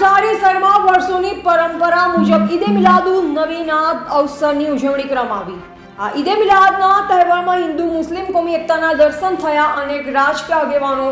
ધારી શહેરમાં વર્ષોની પરંપરા મુજબ ઈદે મિલાદુ નવીના અવસરની ઉજવણી કરવામાં આવી. આ ઈદે મિલાદના તહેવારમાં હિન્દુ, મુસ્લિમ કોમી એકતાના દર્શન થયા અનેક રાજકીય આગેવાનો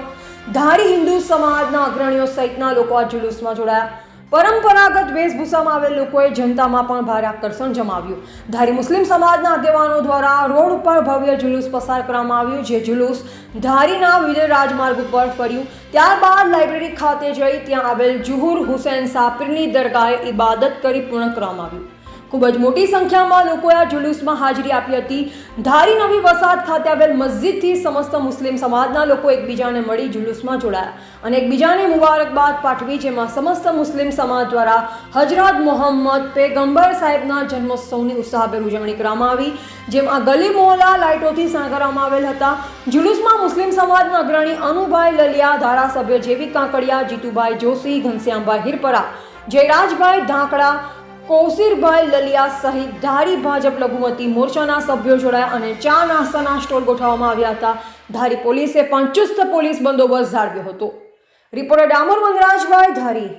ધારી હિન્દુ સમાજના અગ્રણીઓ સહિતના લોકો આ જુલુસમાં જોડાયા. પરંપરાગત વેશભૂષામાં આવેલ લોકોએ જનતામાં પણ ભારે આકર્ષણ જમાવ્યું. ધારી મુસ્લિમ સમાજના આગેવાનો દ્વારા રોડ ઉપર ભવ્ય જુલુસ પસાર કરવામાં આવ્યું, જે જુલુસ ધારીના વિજય રાજમાર્ગ ઉપર ફર્યું. ત્યારબાદ લાઇબ્રેરી ખાતે જઈ ત્યાં આવેલ જુહુર હુસેન સાપરીની દરગાહે ઇબાદત કરી પૂર્ણ કરવામાં આવ્યું. ખૂબ જ મોટી સંખ્યામાં લોકોએ આ જુલુસમાં હાજરી આપી હતી. ધારી નવી વસાહત ખાતે આવેલ મસ્જિદથી સમસ્ત મુસ્લિમ સમાજના લોકો એકબીજાને મળી જુલુસમાં જોડાયા અને એકબીજાને મુબારકબાદ પાઠવી, જેમાં સમસ્ત મુસ્લિમ સમાજ દ્વારા હજરત મોહમ્મદ પેગંબર સાહેબના જન્મોત્સવની ઉત્સાહભેર ઉજવણી કરવામાં આવી, જેમાં ગલી મોહલ્લા લાઇટોથી શણગારવામાં આવેલ હતા. જુલુસમાં મુસ્લિમ સમાજના અગ્રણી અનુભાઈ લલિયા, ધારાસભ્ય જેવી કાંકડિયા, જીતુભાઈ જોશી, ઘનશ્યામભાઈ હિરપરા, જયરાજભાઈ ધાંકડા કૌશિરભાઈ લલિયા સહિત ધારી ભાજપ લઘુમતી મોરચાના સભ્યો જોડાયા અને ચા નાસ્તાના સ્ટોલ ગોઠવવામાં આવ્યા હતા. ધારી પોલીસે પણ ચુસ્ત પોલીસ બંદોબસ્ત જાળવ્યો હતો. રિપોર્ટર ડામર વનરાજભાઈ ધારી.